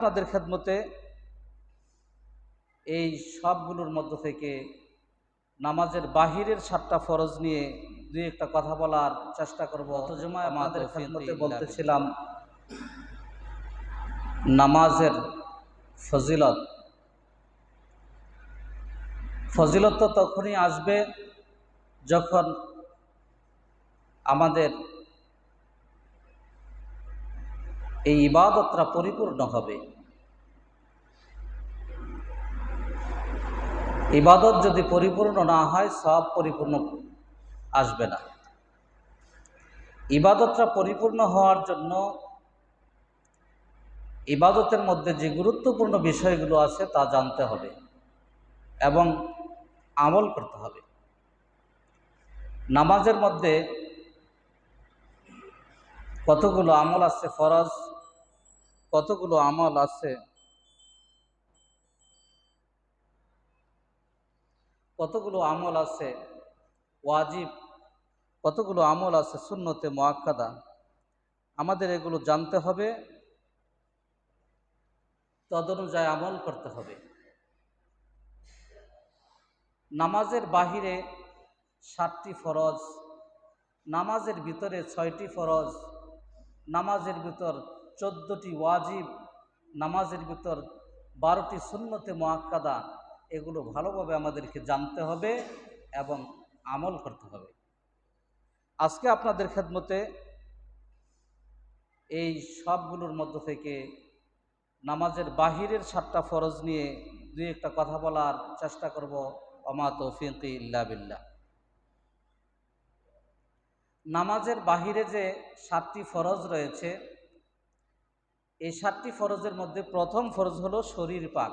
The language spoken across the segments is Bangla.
আপনাদের খেদমতে এই সবগুলোর মধ্য থেকে নামাজের বাহিরের সাতটা ফরজ নিয়ে দুই একটা কথা বলার চেষ্টা করব। আমাদের খেদমতে বলতেছিলাম নামাজের ফজিলত। ফজিলত তো তখনই আসবে যখন আমাদের এই ইবাদতটা পরিপূর্ণ হবে। ইবাদত যদি পরিপূর্ণ না হয়, সব পরিপূর্ণ আসবে না। ইবাদতটা পরিপূর্ণ হওয়ার জন্য ইবাদতের মধ্যে যে গুরুত্বপূর্ণ বিষয়গুলো আছে, তা জানতে হবে এবং আমল করতে হবে। নামাজের মধ্যে কতগুলো আমল আছে ফরজ, কতগুলো আমল আছে কতগুলো আমল আছে ওয়াজিব, কতগুলো আমল আছে সুন্নতে মোয়াক্কাদা আমাদের এগুলো জানতে হবে, তদনুযায়ী আমল করতে হবে। নামাজের বাহিরে সাতটি ফরজ, নামাজের ভিতরে ছয়টি ফরজ, নামাজের ভিতর চোদ্দোটি ওয়াজিব, নামাজের ভিতর বারোটি সুন্নতে মোয়াক্কাদা এগুলো ভালোভাবে আমাদেরকে জানতে হবে এবং আমল করতে হবে। আজকে আপনাদের খেদমতে এই সবগুলোর মধ্য থেকে নামাজের বাহিরের সাতটা ফরজ নিয়ে দুই একটা কথা বলার চেষ্টা করব। অমা তৌফিক ইল্লা বিল্লাহ। নামাজের বাহিরে যে সাতটি ফরজ রয়েছে, এই সাতটি ফরজের মধ্যে প্রথম ফরজ হলো শরীর পাক।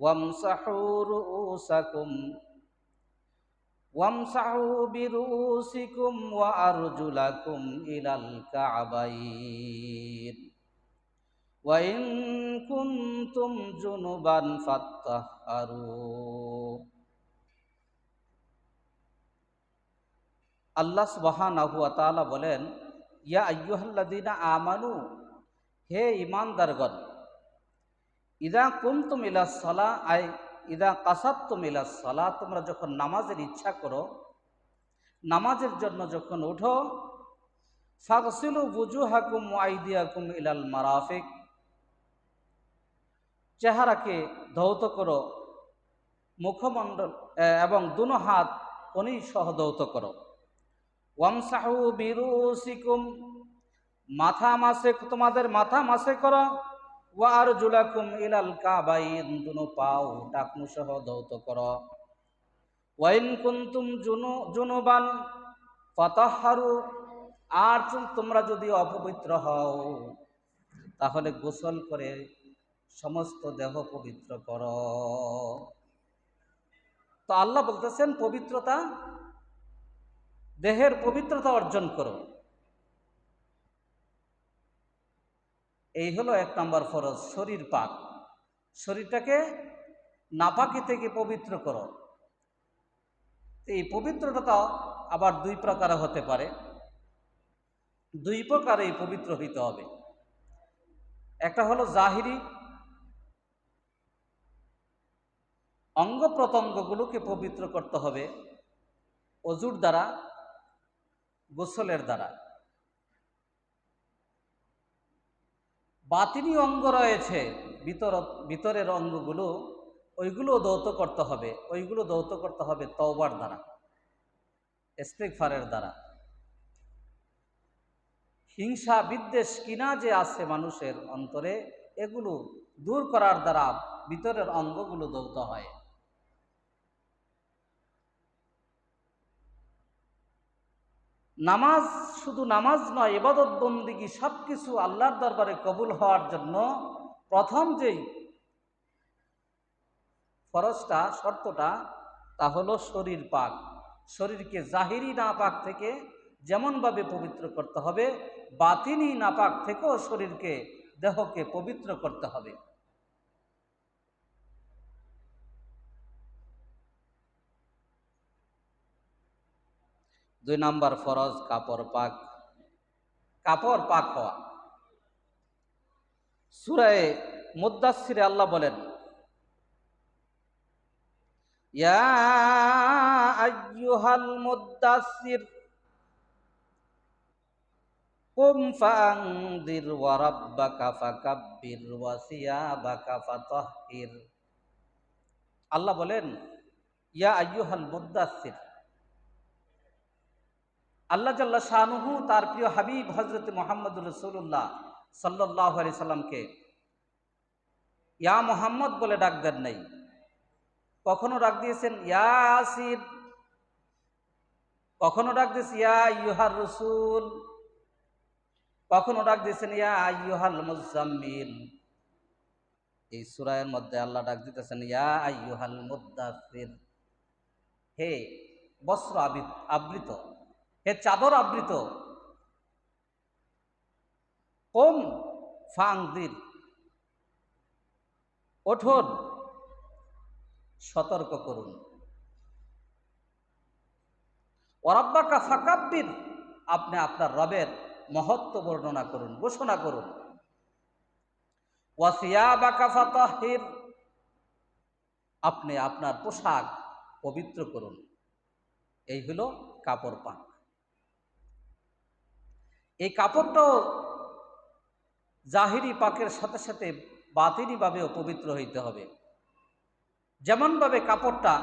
وامسحوا رؤوسكم وامسحوا برؤوسكم وأرجلكم إلى الكعبين وإن كنتم جنبا فاطهروا আল্লাহ সুবহানাহু ওয়া তাআলা বলেন ইয়া আইয়ুহাল্লাযীনা আমানু হে ঈমানদারগণ ইদা কুমতুম ইলা সালা, আই ইদা কাসাত্তুম ইলা সালা, তোমরা যখন নামাজের ইচ্ছা করো, নামাজের জন্য যখন উঠো ফাগসিলু বুজুহাকুম ওয়া আইদিয়াকুম ইলাল মারাফিক, চেহারাকে ধৌত করো, মুখমণ্ডল এবং দুনো হাত কনি সহ ধৌত করো। ওয়ামসাহু বিরুসিকুম, মাথা মাসে, তোমাদের মাথা মাসে করো। দুনো পাও সহ ধৌত করো। ওয়াইন কুন্তুম আর তোমরা যদি অপবিত্র হও, তাহলে গোসল করে সমস্ত দেহ পবিত্র কর। তো আল্লাহ বলতেছেন, পবিত্রতা দেহের পবিত্রতা অর্জন করো। এই হলো এক নম্বর ফরজ, শরীর পাক। শরীরটাকে নাপাকি থেকে পবিত্র করো। এই পবিত্রতা আবার দুই প্রকার হতে পারে। দুই প্রকারে পবিত্র হইতে হবে। একটা হলো জাহিরি অঙ্গ প্রত্যঙ্গগুলোকে পবিত্র করতে হবে অজুর দ্বারা, গোসলের দ্বারা। বাতিনি অঙ্গ রয়েছে, ভিতর ভিতরের অঙ্গগুলো, ওইগুলো দৌত করতে হবে, ওইগুলো দৌত করতে হবে তওবার দ্বারা ইস্তেকফারের দ্বারা। হিংসা, বিদ্বেষ কিনা যে আছে মানুষের অন্তরে, এগুলো দূর করার দ্বারা ভিতরের অঙ্গগুলো দৌত হয়। নামাজ শুধু নামাজ নয় এবাদত বন্দিগি সব কিছু আল্লাহর দরবারে কবুল হওয়ার জন্য প্রথম যেই ফরজটা, শর্তটা, তা হলো শরীর পাক। শরীরকে জাহিরি নাপাক থেকে যেমনভাবে পবিত্র করতে হবে, বাতিনি নাপাক থেকেও শরীরকে দেহকে পবিত্র করতে হবে। দুই নাম্বার ফরজ, কাপড় পাক। কাপড় পাক হওয়া। সুরায় মুদাসিরে আল্লাহ বলেন, ইয়া আইয়ুহাল মুদাসসির, কুম ফাংদির ওয়া রাব্বাকা ফাকাব্বির ওয়া সিয়াবাকা ফাতাহহির। আল্লাহ বলেন, ইয়া আইয়ুহাল মুদাসসির আল্লাহ জাল্লা শাহনুহু তার প্রিয় হাবিব হজরত মোহাম্মদ রসুল্লাহ সাল্লাহ আলি সাল্লামকে, ইয়া মোহাম্মদ বলে ডাক দেন নাই। কখনো ডাক দিয়েছেন ইয়া আসির কখনো ডাক দিয়েছে ইয়া ইউহার রসুল কখনো ডাক দিয়েছেন, ইয়া ইউহাল মুজাম্মিল এই সুরায়ের মধ্যে আল্লাহ ডাক দিতেছেন, ইয়া আইয়ুহাল মুদাসির হে বস্ত্র আবৃত। হে চাদর আবৃত। কম ফাংদির ওঠন, সতর্ক করুন। ওরাব্বাকা ফাকাব্বির, আপনি আপনার রবের মহত্ব বর্ণনা করুন, ঘোষণা করুন। ওয়াসিয়াবাকা আপনি আপনার পোশাক পবিত্র করুন। এই হলো কাপড় পাক এই কাপড়টাও জাহিরি পাকের সাথে সাথে বাতিনিভাবেও পবিত্র হইতে হবে। যেমনভাবে কাপড়টা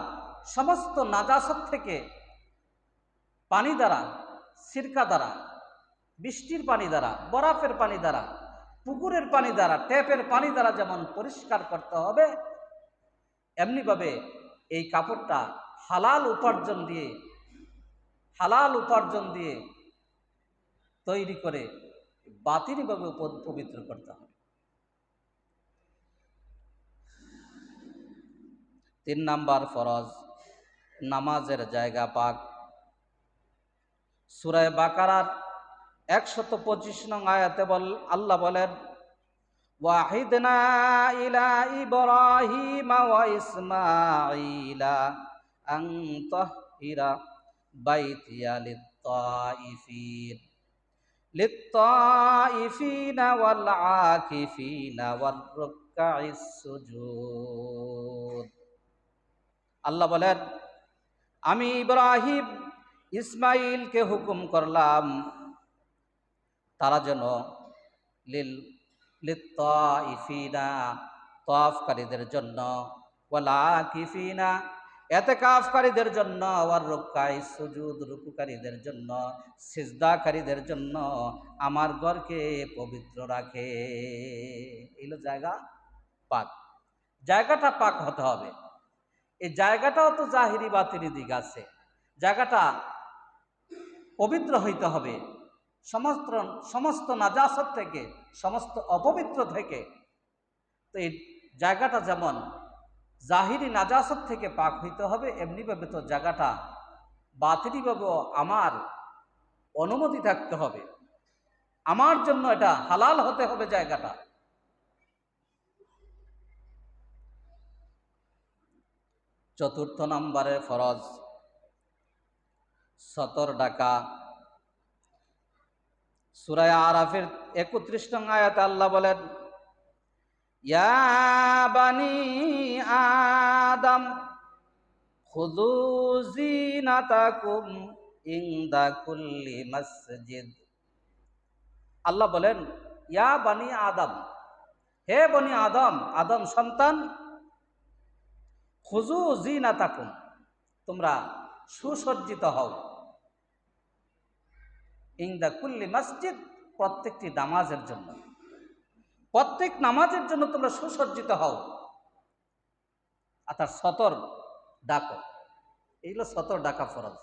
সমস্ত নাজাসত থেকে পানি দ্বারা, সিরকা দ্বারা, বৃষ্টির পানি দ্বারা, বরফের পানি দ্বারা, পুকুরের পানি দ্বারা, ট্যাপের পানি দ্বারা যেমন পরিষ্কার করতে হবে এমনিভাবে এই কাপড়টা হালাল উপার্জন দিয়ে, হালাল উপার্জন দিয়ে তৈরি করে বাতিনিভাবে পবিত্র করতে হবে। তিন নাম্বার ফরজ, নামাজের জায়গা পাক। সুরায় বাকারার একশত পঁচিশ নং আয়াতে বল আল্লাহ বলেন, ওয়াহিদনা ইলা للطائفين والعاكفين والركع السجود আল্লাহ বলেন আমি ইব্রাহিম ইসমাইলকে হুকুম করলাম তারা যেন লিল লিত্তাইফিনা তফকারীদের জন্য ওয়ালা কিফিনা এতে কাফকারীদের জন্য আবার রক্ষায় সুজুদ রুকুকারীদের জন্য, সিজদাকারীদের জন্য আমার ঘরকে পবিত্র রাখে। এলো জায়গা পাক। জায়গাটা পাক হতে হবে। এই জায়গাটাও তো জাহিরি বাতিরি দিক আছে। জায়গাটা পবিত্র হইতে হবে। সমস্ত সমস্ত নাজাসত থেকে, সমস্ত অপবিত্র থেকে। তো এই জায়গাটা যেমন জাহিরি নাজাসত থেকে পাক হইতে হবে এমনিভাবে তো জায়গাটা বাতিরিভাবেও আমার অনুমতি থাকতে হবে। আমার জন্য এটা হালাল হতে হবে জায়গাটা। চতুর্থ নম্বরে ফরজ। সতর ডাকা। সুরায় আরাফের একত্রিশ নং আয়াত আল্লাহ বলেন ইয়া বানি আদম খুদু জিনাতাকুম ইনদা কুল্লি মসজিদ। আল্লাহ বলেন, ইয়া বানি আদম, হে বনি আদম আদম সন্তান খুজু জি না জিনাতাকুম তোমরা সুসজ্জিত হও। ইংদা কুল্লি মসজিদ প্রত্যেকটি নামাজের জন্য। প্রত্যেক নামাজের জন্য তোমরা সুসজ্জিত হও। অর্থাৎ সতর ডাকো। এইগুলো সতর ডাকা ফরজ।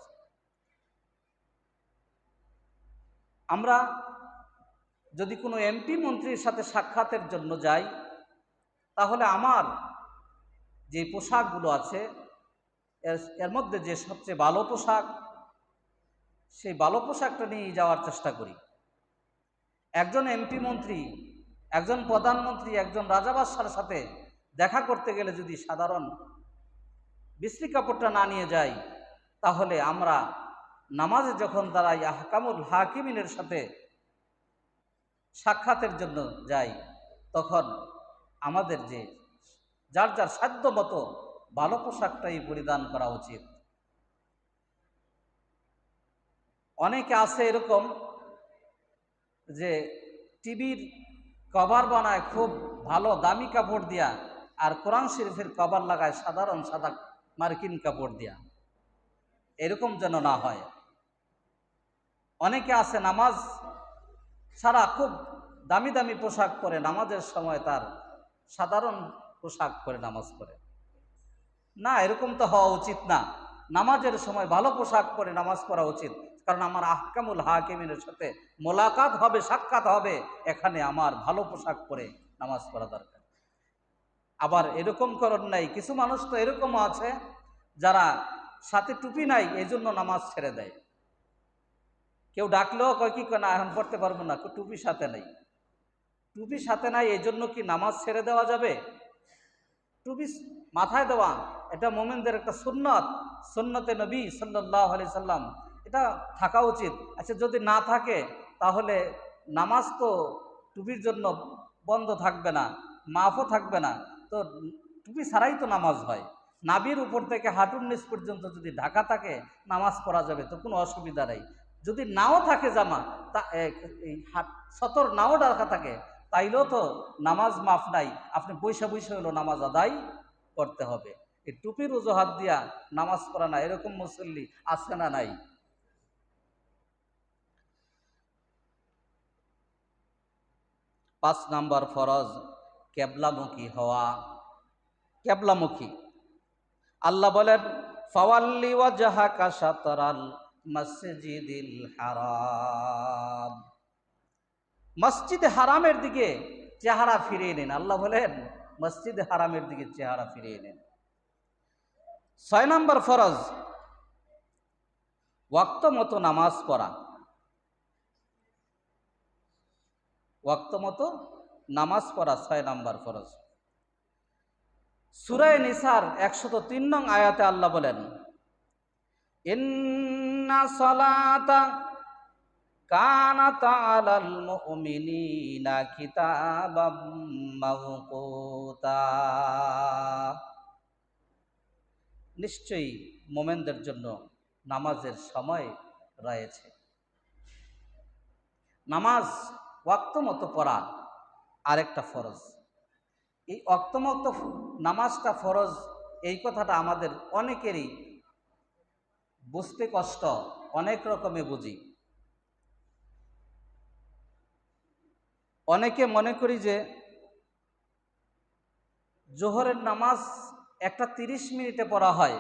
আমরা যদি কোনো এমপি মন্ত্রীর সাথে সাক্ষাতের জন্য যাই, তাহলে আমার যে পোশাকগুলো আছে এর মধ্যে যে সবচেয়ে ভালো পোশাক, সেই ভালো পোশাকটা নিয়ে যাওয়ার চেষ্টা করি। একজন এমপি মন্ত্রী একজন প্রধানমন্ত্রী, একজন রাজাবাসার সাথে দেখা করতে গেলে যদি সাধারণ বিশ্রী কাপড়টা না নিয়ে যাই তাহলে আমরা নামাজে যখন দাঁড়াই, আহকামুল হাকিমিনের সাথে সাক্ষাতের জন্য যাই, তখন আমাদের যে যার যার সাধ্য মতো ভালো পোশাকটাই পরিধান করা উচিত। অনেকে আছে এরকম যে টিভির কভার বানায় খুব ভালো দামি কাপড় দিয়া, আর কোরআন শরীফের কভার লাগায় সাধারণ সাদা মার্কিন কাপড় দিয়া। এরকম যেন না হয়। অনেকে আছে নামাজ ছাড়া খুব দামি দামি পোশাক পরে, নামাজের সময় তার সাধারণ পোশাক পরে নামাজ পড়ে না, এরকম তো হওয়া উচিত না। নামাজের সময় ভালো পোশাক পরে নামাজ পড়া উচিত। কারণ আমার আহকামুল হাকিমিনের সাথে মোলাকাত হবে, সাক্ষাৎ হবে, এখানে আমার ভালো পোশাক পরে নামাজ পড়া দরকার। আবার এরকম করণ নাই, কিছু মানুষ তো এরকমও আছে যারা সাথে টুপি নাই এই জন্য নামাজ ছেড়ে দেয়। কেউ ডাকলেও কয়, কি না, এখন পড়তে পারব না টুপি সাথে নেই। টুপি সাথে নাই এই জন্য কি নামাজ ছেড়ে দেওয়া যাবে? টুপি মাথায় দেওয়া, এটা মোমেনদের একটা সুন্নত। সুন্নতে নবী সাল্লাহ আলি সাল্লাম এটা থাকা উচিত। আচ্ছা যদি না থাকে, তাহলে নামাজ তো টুপির জন্য বন্ধ থাকবে না, মাফও থাকবে না। তো টুপি ছাড়াই তো নামাজ হয়। নাবির উপর থেকে হাঁটুর নিচ পর্যন্ত যদি ঢাকা থাকে, নামাজ পড়া যাবে, তো কোনো অসুবিধা নেই। যদি নাও থাকে জামা, তা এই সতর নাও ঢাকা থাকে, তাইলেও তো নামাজ মাফ নাই। আপনি বৈশা পয়সা হলো নামাজ আদায় করতে হবে। এই টুপির অজুহাত দিয়া নামাজ পড়া না এরকম মুসল্লি আছে না নাই? পাঁচ নাম্বার ফরজ, কেবলামুখী হওয়া। কেবলামুখী। আল্লাহ বলেন, ফওয়াল্লি ওয়াজাহাকা শাতরাল মসজিদিল হারাম। মসজিদ হারামের দিকে চেহারা ফিরিয়ে নিন। আল্লাহ বলেন, মসজিদ হারামের দিকে চেহারা ফিরিয়ে নিন। ছয় নম্বর ফরজ, ওয়াক্ত মতো নামাজ পড়া। ওয়াক্ত মতো নামাজ পড়া ছয় নাম্বার ফরজ। সুরায় নিসার একশত তিন নং আয়াতে আল্লাহ বলেন, ইন্না সলাতা কানাত আলাল নিশ্চয়ই মোমেনদের জন্য নামাজের সময় রয়েছে। নামাজ ওয়াক্ত মতো পড়া আরেকটা ফরজ। এই অক্তমত নামাজটা ফরজ, এই কথাটা আমাদের অনেকেরই বুঝতে কষ্ট, অনেক রকমে বুঝি। অনেকে মনে করি যে জোহরের নামাজ একটা তিরিশ মিনিটে পড়া হয়,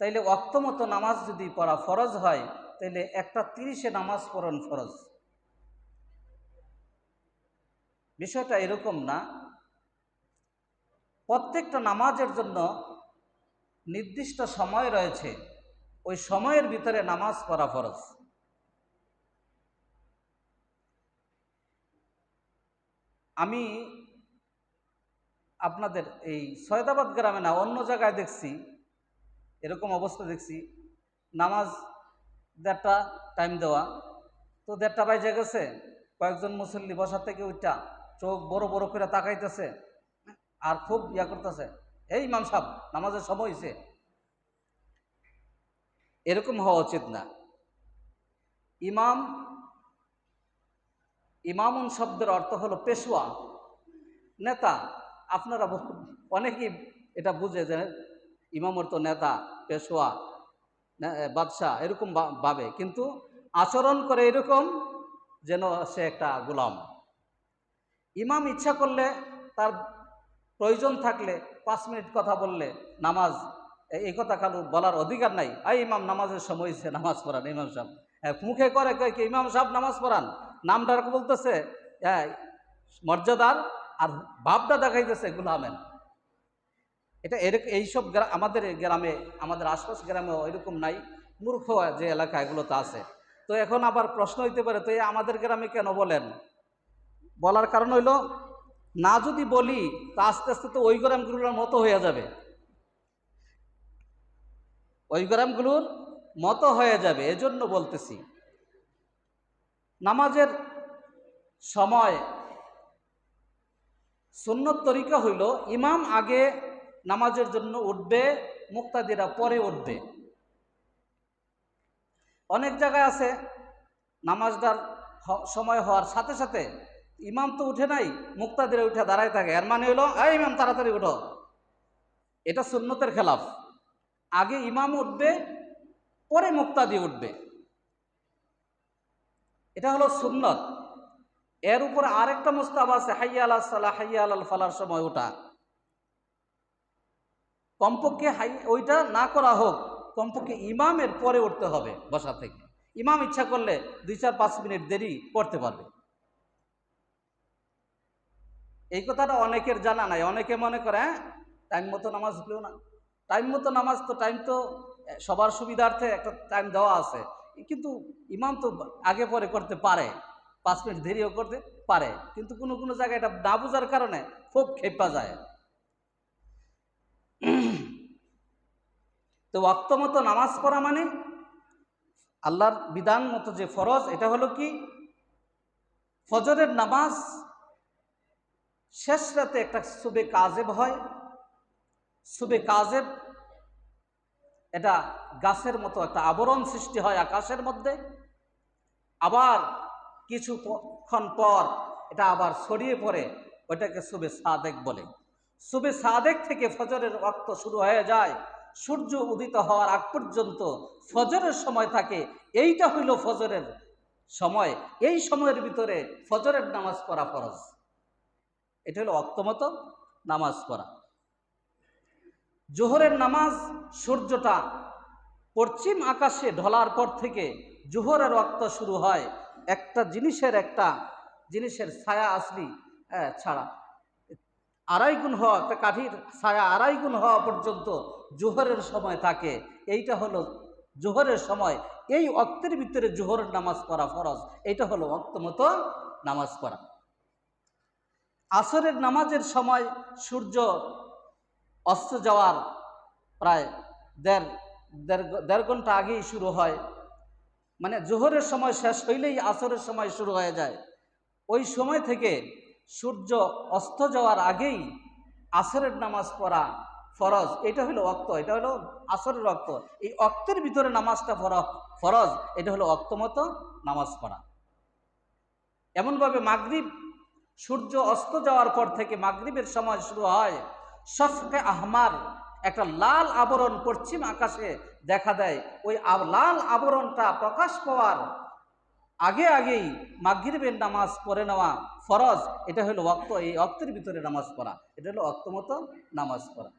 তাইলে অক্তমত নামাজ যদি পড়া ফরজ হয়, তাইলে একটা তিরিশে নামাজ পড়ন ফরজ। বিষয়টা এরকম না। প্রত্যেকটা নামাজের জন্য নির্দিষ্ট সময় রয়েছে। ওই সময়ের ভিতরে নামাজ পড়া ফরজ। আমি আপনাদের এই সয়দাবাদ গ্রামে না, অন্য জায়গায় দেখছি, এরকম অবস্থা দেখছি। নামাজ দেড়টা টাইম দেওয়া। তো দেড়টা বাজে গেছে। কয়েকজন মুসল্লি বসার থেকে ওইটা চোখ বড় বড় করে তাকাইতেছে আর খুব ইয়া করতেছে, এই ইমাম সাহ নামাজের সময় হয়েছে এরকম হওয়া উচিত না। ইমাম, ইমামুন শব্দের অর্থ হলো পেশোয়া নেতা, আপনারা অনেকেই এটা বুঝে যে ইমামর তো নেতা পেশোয়া বাদশাহ, এরকম ভাবে। কিন্তু আচরণ করে এরকম যেন সে একটা গোলাম। ইমাম ইচ্ছা করলে তার প্রয়োজন থাকলে পাঁচ মিনিট কথা বললে নামাজ এই কথা কারও বলার অধিকার নাই। আই ইমাম, নামাজের সময় সে নামাজ পড়ান, ইমাম সাহেব। মুখে করে কয় ইমাম সাহেব নামাজ পড়ান? নামটা বলতেছে মর্যাদার আর ভাবটা দেখাইতেছে গুলামের। এটা এরকম এইসব আমাদের গ্রামে, আমাদের আশপাশ গ্রামে এরকম নাই, মূর্খ যে এলাকা এগুলোতে আছে। তো এখন আবার প্রশ্ন হইতে পারে, তো এই আমাদের গ্রামে কেন বলেন? বলার কারণ হইল, না যদি বলি, তা আস্তে আস্তে তো ওই গ্রামগুলোর মতো হয়ে যাবে। ওই গ্রামগুলোর মতো হয়ে যাবে, এজন্য বলতেছি। নামাজের সময় সুন্নত তরিকা হইল, ইমাম আগে নামাজের জন্য উঠবে, মুক্তাদিরা পরে উঠবে। অনেক জায়গায় আছে, নামাজটার হ- সময় হওয়ার সাথে সাথে ইমাম তো উঠে নাই, মুক্তাদিরা উঠে দাঁড়ায় থাকে। এর মানে হলো, এই ইমাম, তাড়াতাড়ি উঠো। এটা সুন্নতের খেলাফ। আগে ইমাম উঠবে, পরে মুক্তাদি উঠবে। এটা হলো সুন্নত। এর উপরে আরেকটা মুস্তাব আছে, হাইয়া আল্লাহ সাল্লাহ হাইয়া আল ফালার সময় ওটা কমপক্ষে হাই, ওইটা না করা হোক, কমপক্ষে ইমামের পরে উঠতে হবে বসা থেকে। ইমাম ইচ্ছা করলে দুই চার পাঁচ মিনিট দেরি করতে পারবে। এই কথাটা অনেকের জানা নাই। অনেকে মনে করে হ্যাঁ টাইম মতো নামাজ উঠলেও না। টাইম মতো নামাজ তো টাইম তো সবার সুবিধার্থে একটা টাইম দেওয়া আছে। কিন্তু ইমাম তো আগে পরে করতে পারে। পাঁচ মিনিট দেরিও করতে পারে। কিন্তু কোনো কোনো জায়গায় এটা না বোঝার কারণে খুব খেপা যায়। তো ওয়াক্ত মতো নামাজ পড়া মানে আল্লাহর বিধান মতো যে ফরজ, এটা হলো কি? ফজরের নামাজ শেষ রাতে একটা সুবে কাজেব হয়। সুবে কাজেব এটা গাছের মতো একটা আবরণ সৃষ্টি হয় আকাশের মধ্যে। আবার কিছুক্ষণ পর এটা আবার ছড়িয়ে পড়ে, ওইটাকে সুবে সাদেক বলে। সুবে সাদেক থেকে ফজরের রক্ত শুরু হয়ে যায়, সূর্য উদিত হওয়ার আগ পর্যন্ত ফজরের সময় থাকে। এইটা হইল ফজরের সময়। এই সময়ের ভিতরে ফজরের নামাজ পড়া ফরজ। এটা হলো অক্তমত নামাজ পড়া। জোহরের নামাজ সূর্যটা পশ্চিম আকাশে ঢলার পর থেকে জোহরের রক্ত শুরু হয়। একটা জিনিসের একটা, জিনিসের ছায়া আসলি ছাড়া। আড়াই গুণ হওয়া, একটা কাঠির ছায়া আড়াই গুণ হওয়া পর্যন্ত জোহরের সময় থাকে। এইটা হলো জোহরের সময়। এই অক্তের ভিতরে জোহরের নামাজ পড়া ফরজ। এইটা হলো অক্ত মতো নামাজ পড়া। আসরের নামাজের সময় সূর্য অস্ত যাওয়ার প্রায় দেড় দেড় ঘণ্টা আগেই শুরু হয়। মানে জোহরের সময় শেষ হইলেই আসরের সময় শুরু হয়ে যায়। ওই সময় থেকে সূর্য অস্ত যাওয়ার আগেই আসরের নামাজ পড়া ফরজ। এটা হলো অক্ত এটা হলো আসরের অক্ত এই অক্তের ভিতরে নামাজটা ফর- ফরজ, এটা হলো অক্তমতো নামাজ পড়া। এমনভাবে মাগরিব সূর্য অস্ত যাওয়ার পর থেকে মাগরিবের সময় শুরু হয়। শফকে আহমার একটা লাল আবরণ পশ্চিম আকাশে দেখা দেয়। ওই লাল আবরণটা প্রকাশ পাওয়ার আগে আগেই মাগরিবের নামাজ পড়ে নেওয়া ফরজ। এটা হলো অক্ত এই অক্তের ভিতরে নামাজ পড়া। এটা হলো অক্তমতো নামাজ পড়া।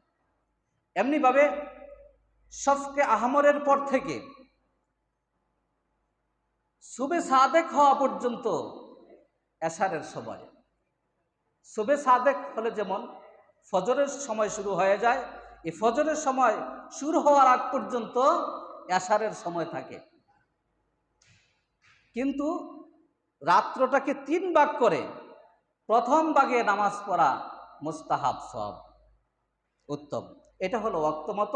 এমনিভাবে শফকে আহমরের পর থেকে সুবে সাদেক হওয়া পর্যন্ত এশারের সময়। সুবে সাদেক হলে যেমন ফজরের সময় শুরু হয়ে যায়, এই ফজরের সময় শুরু হওয়ার আগ পর্যন্ত এশারের সময় থাকে। কিন্তু রাত্রটাকে তিন ভাগ করে প্রথম ভাগে নামাজ পড়া মুস্তাহাব সব। উত্তম। এটা হলো অক্তমত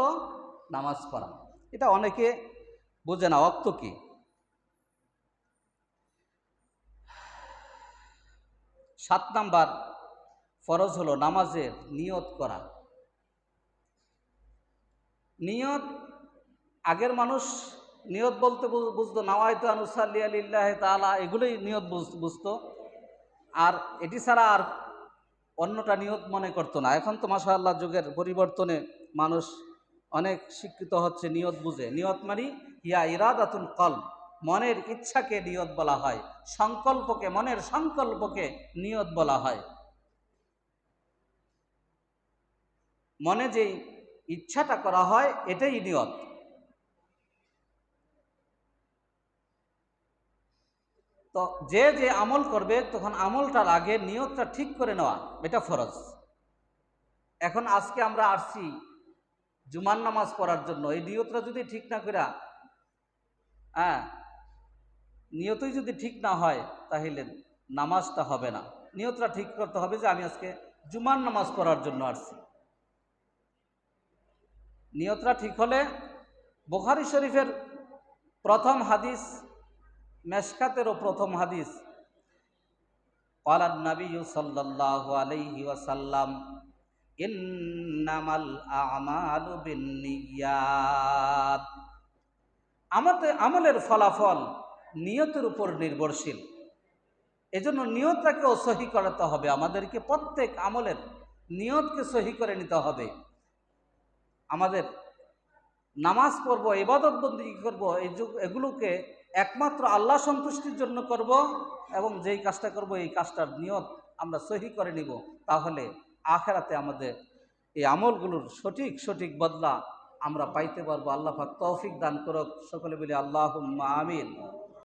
নামাজ পড়া। এটা অনেকে বোঝে না অক্ত কি? সাত নাম্বার ফরজ হলো নামাজের নিয়ত করা। নিয়ত, আগের মানুষ নিয়ত বলতে বুঝতো, নাওয়ায়তো আনুসাল্লি আলিল্লাহ তালা এগুলোই নিয়ত বুঝ- বুঝতো। আর এটি ছাড়া আর অন্যটা নিয়ত মনে করতো না। এখন তো মাসা আল্লাহ যুগের পরিবর্তনে মানুষ অনেক শিক্ষিত হচ্ছে, নিয়ত বুঝে। নিয়ত মানি ইয়া ইরাদাতুল কল মনের ইচ্ছাকে নিয়ত বলা হয়। সংকল্পকে, মনের সংকল্পকে নিয়ত বলা হয়। মনে যেই ইচ্ছাটা করা হয়, এটাই নিয়ত। তো যে যে আমল করবে, তখন আমলটার আগে নিয়তটা ঠিক করে নেওয়া, এটা ফরজ। এখন আজকে আমরা আসছি জুমার নামাজ পড়ার জন্য। এই নিয়তটা যদি ঠিক না করে হ্যাঁ নিয়তই যদি ঠিক না হয়, তাহলে নামাজটা হবে না। নিয়তটা ঠিক করতে হবে যে আমি আজকে জুমার নামাজ পড়ার জন্য আসছি। নিয়তটা ঠিক হলে বোখারি শরীফের প্রথম হাদিস মেসকাতেরও প্রথম হাদিস। কলার নবী সাল্লাহ আলহি ওয়াসাল্লাম, ইন্নামাল আমালু বিনিয়াত আমাতে, আমলের ফলাফল নিয়তের উপর নির্ভরশীল। এজন্য নিয়তটাকেও সহি করাতে হবে। আমাদেরকে প্রত্যেক আমলের নিয়তকে সহি করে নিতে হবে। আমাদের নামাজ পড়ব, ইবাদত বন্দী করব, এই যুগ- এগুলোকে একমাত্র আল্লাহ সন্তুষ্টির জন্য করব এবং যেই কাজটা করব, এই কাজটার নিয়ত আমরা সহি করে নিব। তাহলে আখেরাতে আমাদের এই আমলগুলোর সঠিক সঠিক বদলা আমরা পাইতে পারব। আল্লাহ তৌফিক দান করক। সকলে বলি আল্লাহ আমিন।